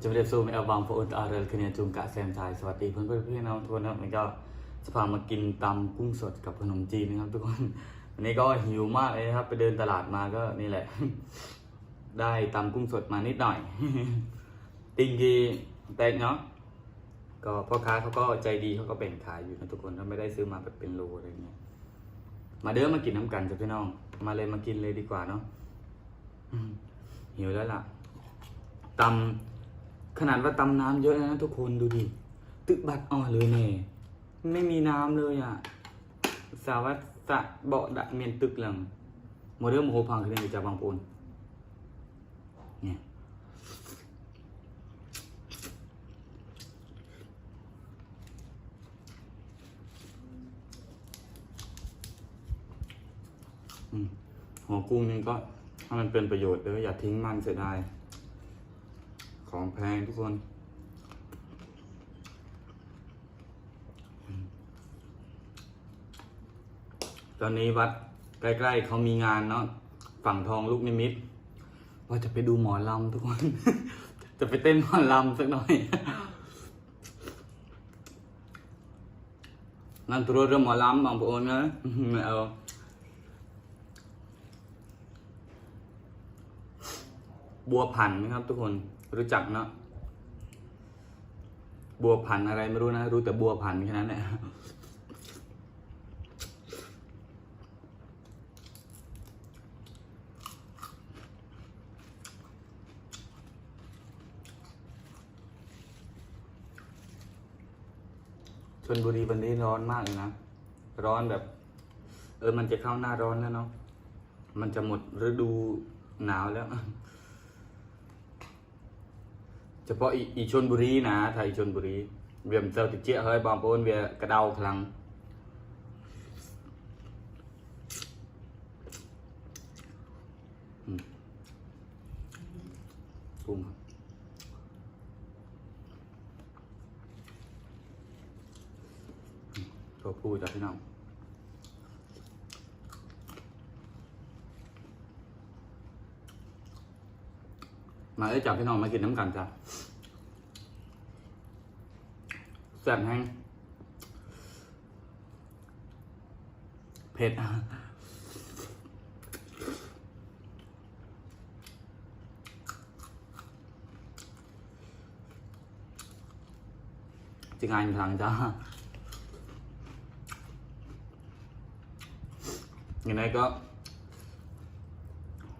จะไม่ได้ซูมแอลบังพระอุตอาเรลคเนียจุงกะแซมชายสวัสดีเพื่อนเพื่อนพี่น้องทุกคนนะครับวันนี้ก็จะพามากินตำกุ้งสดกับขนมจีนนะครับ ทุกคนวันนี้ก็หิวมากเลยนะครับ ไปเดินตลาดมาก็นี่แหละ ได้ตำกุ้งสดมานิดหน่อย ติงกีแตกเนาะก็พ่อค้าเขาก็ใจดีเขาก็แบ่งขายอยู่นะทุกคนก็ไม่ได้ซื้อมาแบบเป็นโลอะไรเงี้ยมาเด้อมากินน้ำกันจ้ะพี่น้อง มาเลยมากินเลยดีกว่าเนาะอืมหิวแล้วล่ะตำ ขนาดว่าตำน้ำเยอะนะทุกคนดูดิ ตึกบัดอ่อนเลยเนี่ยไม่มีน้ำเลยอะ สาวัสสะเบาะดะเมียนตึกหลังโมเดลโมโหพังคือเนี่ยจะบางปูนเนี่ยหัวกุ้งนี่ก็ให้มันเป็นประโยชน์เด้ออย่าทิ้งมันเสียดาย ของแพงทุกคน ตอนนี้วัดใกล้ๆเขามีงานเนาะฝั่งทองลูกนิมิต ว่าจะไปดูหมอลำทุกคน จะไปเต้นหมอลำสักหน่อยนั่นตัวเรื่องหมอลำบางปอนนะไม่เอาบัวพันนะครับทุกคน รู้จักเนาะบัวพันอะไรไม่รู้นะ รู้แต่บัวพันแค่นั้นแหละชนบุรีวันนี้ร้อนมากเลยนะ ร้อนแบบ เออมันจะเข้าหน้าร้อนแล้วเนาะมันจะหมดฤดูหนาวแล้ว เฉพาะอีอีชนบุรีนะไทยชนบุรีเวียมเจ้าติเจี๊ยเฮ้ยบางปนเวียกระเดาคลังอืมกุ้งครับตัวผู้จ้ะพี่น้องมาได้จับพี่น้องมากินน้ำกันจ้ะแซ่บแห้งเผ็ดจิง anh thằng จ้าอย่างไรก็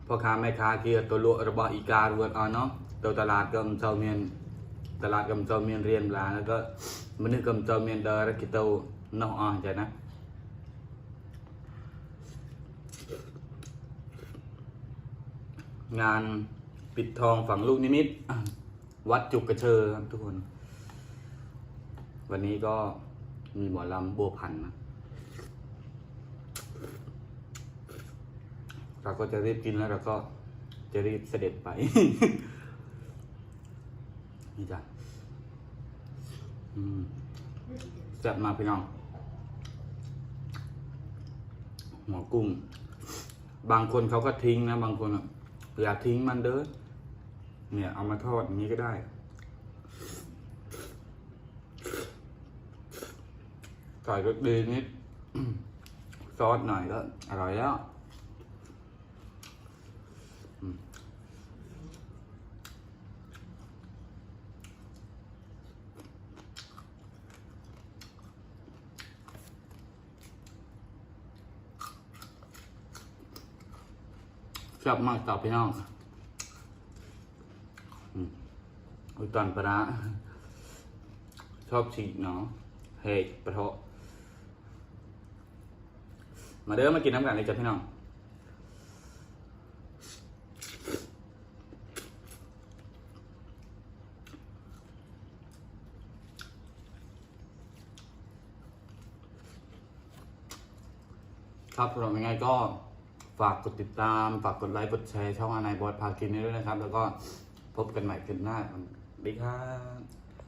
พ่อค้าแม่ค้าเกียตัวลวระบาอีการวดเอาเนาะตัวตลาดก็มเจ้าเมียน ตลาดก็มเจ้าเมียนเรียนลาแล้วก็มันนึกก็มเจ้าเมียนเดอร์กิโตนอกอะจ้ะนะงานปิดทองฝังลูกนิมิต วัดจุกกระเชอครับทุกคน วันนี้ก็มีหมอลำบัวพันนะเราก็จะรีบกินแล้วเราก็จะรีบเสด็จไป นี่จ้ะอืมแซ่บมากพี่น้องหัวกุ้ง บางคนเขาก็ทิ้งนะ บางคนอย่าทิ้งมันเด้อเนี่ย เอามาทอดอย่างนี้ก็ได้ใส่รสดีนิด ซอสหน่อยก็อร่อยแล้ว ชอบมากต่อพี่น้องอุตอนปลาร้าชอบฉีกเนาะเฮ้ยปะโทะมาเด้อมากินน้ำกันเลยจ้ะพี่น้องครับสำหรับยังไงก็ ฝากกดติดตาม ฝากกดไลค์กดแชร์ช่องอานายบอสพากินนี้ด้วยนะครับ แล้วก็พบกันใหม่คลิปหน้าสวัสดีครับ